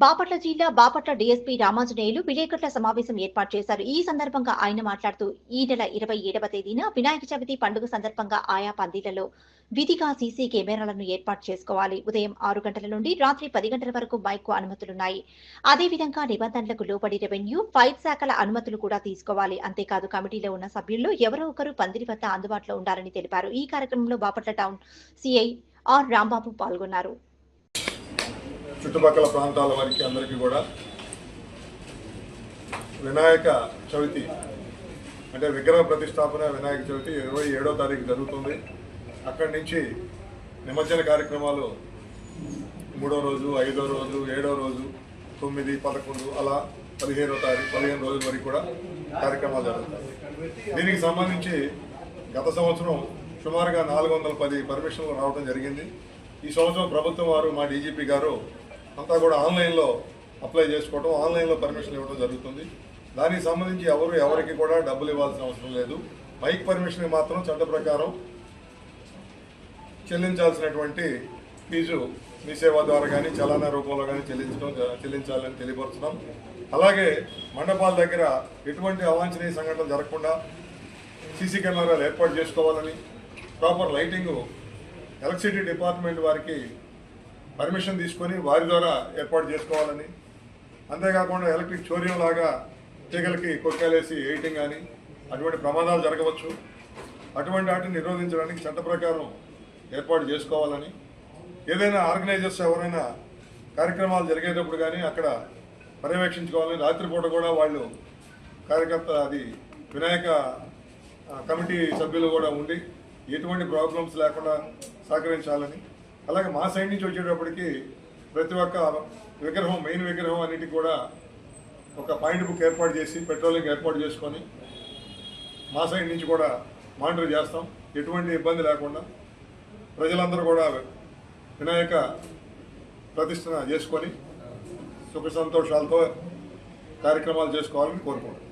బాపట్ల జిల్లా బాపట్ల డీఎస్పీ రామాంజనేయులు విలేకరుల సమావేశం ఏర్పాటు చేశారు. ఈ సందర్భంగా ఆయన మాట్లాడుతూ ఈ నెల ఇరవై ఏడవ తేదీన వినాయక చవితి పండుగ సందర్భంగా ఆయా పందిళ్ళలో విధిగా సీసీ కెమెరాలను ఏర్పాటు చేసుకోవాలి. ఉదయం ఆరు గంటల నుండి రాత్రి పది గంటల వరకు బైక్ అనుమతులున్నాయి. అదేవిధంగా నిబంధనలకు లోబడి రెవెన్యూ ఫైర్ శాఖల అనుమతులు కూడా తీసుకోవాలి. అంతేకాదు కమిటీలో ఉన్న సభ్యుల్లో ఎవరో ఒకరు పందిరి వద్ద అందుబాటులో ఉండాలని తెలిపారు. ఈ కార్యక్రమంలో Bapatla town CI R Rambabu పాల్గొన్నారు. చుట్టుపక్కల ప్రాంతాల వారికి అందరికీ కూడా వినాయక చవితి అంటే విగ్రహ ప్రతిష్టాపన వినాయక చవితి ఇరవై ఏడో తారీఖు జరుగుతుంది. అక్కడి నుంచి నిమజ్జన కార్యక్రమాలు మూడో రోజు ఐదో రోజు ఏడో రోజు తొమ్మిది పదకొండు అలా పదిహేనో తారీఖు పదిహేను రోజుల వరకు కూడా కార్యక్రమాలు జరుగుతాయి. దీనికి సంబంధించి గత సంవత్సరం సుమారుగా నాలుగు వందల పది పర్మిషన్లు రావడం జరిగింది. ఈ సంవత్సరం ప్రభుత్వం వారు మా డీజీపీ గారు అంతా కూడా ఆన్లైన్లో అప్లై చేసుకోవటం ఆన్లైన్లో పర్మిషన్ ఇవ్వడం జరుగుతుంది. దానికి సంబంధించి ఎవరు ఎవరికి కూడా డబ్బులు ఇవ్వాల్సిన అవసరం లేదు. బైక్ పర్మిషన్ మాత్రం చట్ట ప్రకారం చెల్లించాల్సినటువంటి ఫీజు మీ సేవ ద్వారా కానీ చలానా రూపంలో కానీ చెల్లించడం చెల్లించాలని తెలియపరుస్తున్నాం. అలాగే మండపాల దగ్గర ఎటువంటి అవాంఛనీయ సంఘటనలు జరగకుండా సీసీ కెమెరాలు ఏర్పాటు చేసుకోవాలని ప్రాపర్ లైటింగ్ ఎలక్ట్రిసిటీ డిపార్ట్మెంట్ వారికి పర్మిషన్ తీసుకొని వారి ద్వారా ఏర్పాటు చేసుకోవాలని. అంతేకాకుండా ఎలక్ట్రిక్ చోర్యం లాగా తీగలకి కొక్కాలేసి వేయటం కానీ అటువంటి ప్రమాదాలు జరగవచ్చు. అటువంటి వాటిని నిరోధించడానికి చట్ట ప్రకారం ఏర్పాటు చేసుకోవాలని. ఏదైనా ఆర్గనైజర్స్ ఎవరైనా కార్యక్రమాలు జరిగేటప్పుడు కానీ అక్కడ పర్యవేక్షించుకోవాలని. రాత్రిపూట కూడా వాళ్ళు కార్యకర్త అది వినాయక కమిటీ సభ్యులు కూడా ఉండి ఎటువంటి ప్రాబ్లమ్స్ లేకుండా సహకరించాలని అలాగే మా సైడ్ నుంచి వచ్చేటప్పటికి ప్రతి ఒక్క విగ్రహం మెయిన్ విగ్రహం అన్నిటికి కూడా ఒక పాయింట్ బుక్ ఏర్పాటు చేసి పెట్రోలింగ్ ఏర్పాటు చేసుకొని మా సైడ్ నుంచి కూడా మానిటర్ చేస్తాం. ఎటువంటి ఇబ్బంది లేకుండా ప్రజలందరూ కూడా వినాయక ప్రతిష్టన చేసుకొని సుఖ సంతోషాలతో కార్యక్రమాలు చేసుకోవాలని కోరుకుంటున్నాం.